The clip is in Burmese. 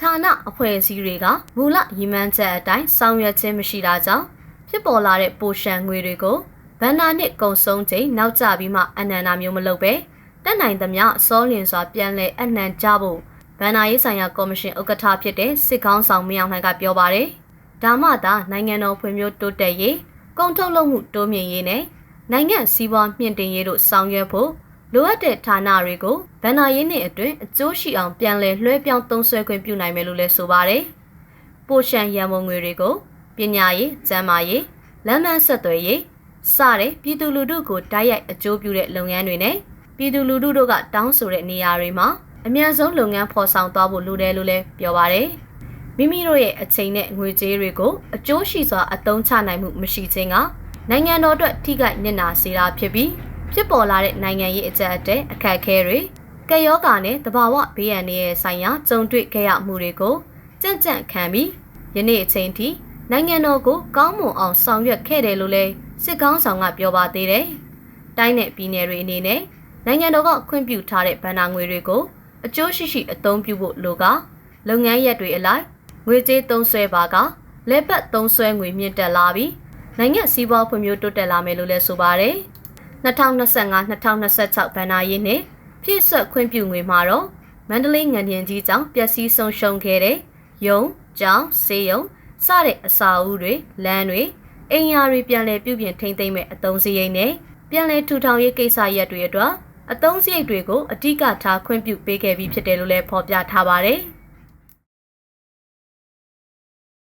ဌာနအဖွဲ့အစည်းတွေကမူလရည်မှန်းချက်အတိုင်းဆောင်ရွက်ခြင်းမရှိတာကြောင့်ဖြစ်ပေါ်လာတဲ့ပိုရှန်ငွေတွေကိုဗန္နာနှစ်ကုံဆုံးချိန်နောက်ကျပြီးမှအနန္တာမျိုးမလုပ်ပဲတက်နိုင်သမျှစောလင်စွာပြန်လည်အနှံကြဖို့ဗန္နာရေးဆိုင်ရာကော်မရှင်ဥက္ကဋ္ဌဖြစ်တဲ့စစ်ကောင်းဆောင်မင်းအောင်လှိုင်ကပြောပါတယ်။ဒါမှသာနိုင်ငံတော်ဖွံ့ဖြိုးတိုးတက်ရေးကုန်ထုတ်လုပ်မှုတိုးမြင့်ရေးနဲ့နိုင်ငံစီးပွားမြင့်တင်ရေးတို့ဆောင်ရွက်ဖို့ လိုအပ်တဲ့ဌာနတွေကိုဗန္နာရေးနှစ်အတွင်းအကျိုးရှိအောင်ပြန်လည်လွှဲပြောင်းသုံးစွဲခွင့်ပြုနိုင်မယ်လို့လည်းဆိုပါတယ်။ပိုရှန်ရန်ပုံငွေတွေကိုပညာရေး၊ကျန်းမာရေး၊လမ်းမဆက်သွယ်ရေးစတဲ့ပြည်သူလူထုကိုတိုက်ရိုက်အကျိုးပြုတဲ့လုပ်ငန်းတွေနဲ့ပြည်သူလူထုတို့ကတောင်းဆိုတဲ့နေရာတွေမှာအမြန်ဆုံးလုပ်ငန်းဖော်ဆောင်သွားဖို့လိုတယ်လို့လည်းပြောပါတယ်။မိမိတို့ရဲ့အချိန်နဲ့ငွေကြေးတွေကိုအကျိုးရှိစွာအသုံးချနိုင်မှုမရှိခြင်းကနိုင်ငံတော်အတွက်ထိခိုက်နစ်နာစေတာဖြစ်ပြီး ဖြစ်ပေါ်လာတဲ့နိုင်ငံရေးအကြက်အတဲအခက်အခဲတွေကယောဂါနဲ့တဘာဝဘေးရန်တွေရဲ့ဆိုင်ရာကြုံတွေ့ခဲ့ရမှုတွေကိုကြံ့ကြံ့ခံပြီးယနေ့အချိန်ထိနိုင်ငံတော်ကိုကောင်းမွန်အောင်ဆောင်ရွက်ခဲ့တယ်လို့လည်းစစ်ကောင်းဆောင်ကပြောပါသေးတယ်။တိုင်းနဲ့ပြည်နယ်တွေအနေနဲ့နိုင်ငံတော်ကခွင့်ပြုထားတဲ့ဗန်နာငွေတွေကိုအကျိုးရှိရှိအသုံးပြုဖို့လိုကလုပ်ငန်းရက်တွေအလိုက်ငွေကြေးသုံးစွဲပါကလက်ပတ်သုံးစွဲငွေမြင့်တက်လာပြီးနိုင်ငံစီးပွားဖွံ့ဖြိုးတိုးတက်လာမယ်လို့လည်းဆိုပါတယ် 2025-2026ဗန်နာရေးနှစ်ပြည့်စွက်ခွင့်ပြုငွေမှာတော့မန္တလေးငန်ရင်ကြီးကြောင့်ပျက်စီးဆုံးရှုံးခဲ့တဲ့ရုံကျောင်းစေယုံစတဲ့အစာအုပ်တွေလမ်းတွေအိမ်ယာတွေပြန်လည်ပြုပြင်ထိန်းသိမ်းမဲ့အသုံးစရိတ်နဲ့ပြန်လည်ထူထောင်ရေးကိစ္စရပ်တွေအတွက်အသုံးစရိတ်တွေကိုအတိကထားခွင့်ပြုပေးခဲ့ပြီးဖြစ်တယ်လို့လည်းဖော်ပြထားပါတယ်။